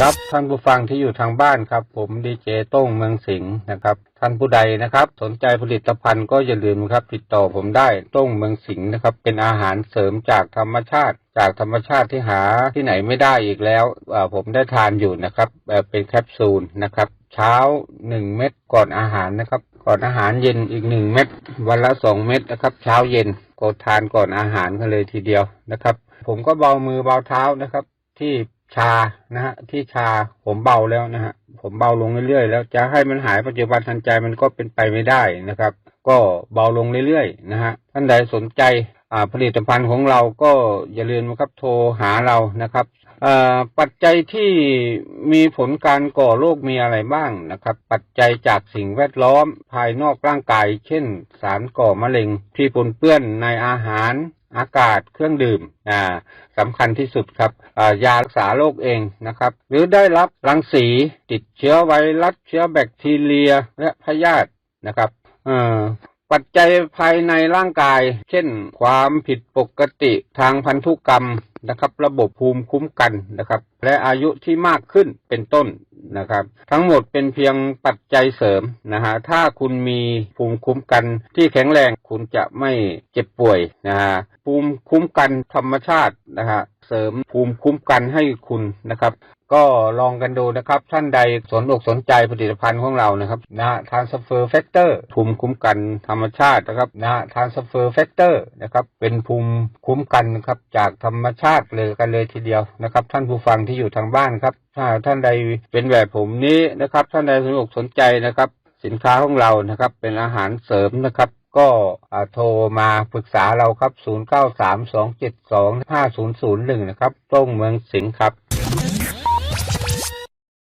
ครับท่านผู้ฟังที่อยู่ทางบ้านครับ ผมดีเจต้งเมืองสิงห์นะครับ ท่านผู้ใดนะครับ สนใจผลิตภัณฑ์ก็อย่าลืมครับ ติดต่อผมได้ต้งเมืองสิงห์นะครับ เป็นอาหารเสริมจากธรรมชาติ จากธรรมชาติที่หาที่ไหนไม่ได้อีกแล้วผมได้ทานอยู่นะครับเอ่อเป็นแคปซูลนะครับ เช้าหนึ่งเม็ดก่อนอาหารนะครับ ก่อนอาหารเย็นอีกหนึ่งเม็ดวันละสองเม็ดนะครับ เช้าเย็นก็ทานก่อนอาหารกันเลยทีเดียวนะครับ ผมก็เบามือเบาเท้านะครับ ที่ ชานะฮะที่ชาผมเบาแล้วนะฮะผมเบาลงเรื่อยๆแล้วจะให้มันหายปัจจุบันทันใจมันก็เป็นไปไม่ได้นะครับ ก็เบาลงเรื่อยๆนะฮะท่านใดสนใจอ่าผลิตภัณฑ์ของเราก็อย่าลืมนะครับโทรหาเรานะครับอ่าปัจจัยที่มีผลการก่อโรคมีอะไรบ้างนะครับ ปัจจัยจากสิ่งแวดล้อมภายนอกร่างกาย เช่น สารก่อมะเร็งที่ปนเปื้อนในอาหาร อากาศเครื่องดื่มอ่าสำคัญที่สุดครับยารักษาโรคเองนะครับ หรือได้รับรังสีติดเชื้อไวรัสเชื้อแบคทีเรียและพยาธินะครับอ่อปัจจัยภายในร่างกาย เช่น ความผิดปกติทางพันธุกรรมนะครับ ระบบภูมิคุ้มกันนะครับ และอายุที่มากขึ้นเป็นต้น นะครับ ทั้งหมดเป็นเพียงปัจจัยเสริมนะฮะถ้าคุณมีภูมิคุ้มกันที่แข็งแรงคุณจะไม่เจ็บป่วยนะฮะภูมิคุ้มกันธรรมชาตินะฮะเสริมภูมิคุ้มกันให้คุณนะครับ ก็ลองกันดูนะครับ ท่านใดสนอกสนใจผลิตภัณฑ์ของเรานะครับนะฮะ transfer factor ภูมิคุ้มกันธรรมชาตินะครับนะฮะ transfer factor นะครับ เป็นภูมิคุ้มกันนะครับจากธรรมชาติเลยกันเลยทีเดียวนะครับ ท่านผู้ฟังที่อยู่ทางบ้านครับ ถ้าท่านใดเป็นแบบผมนี้นะครับ ท่านใดสนอกสนใจนะครับ สินค้าของเรานะครับ เป็นอาหารเสริมนะครับก็โทรมาปรึกษาเราครับ 0932725001 นะครับต้งเมืองสิงห์ครับ Thank you.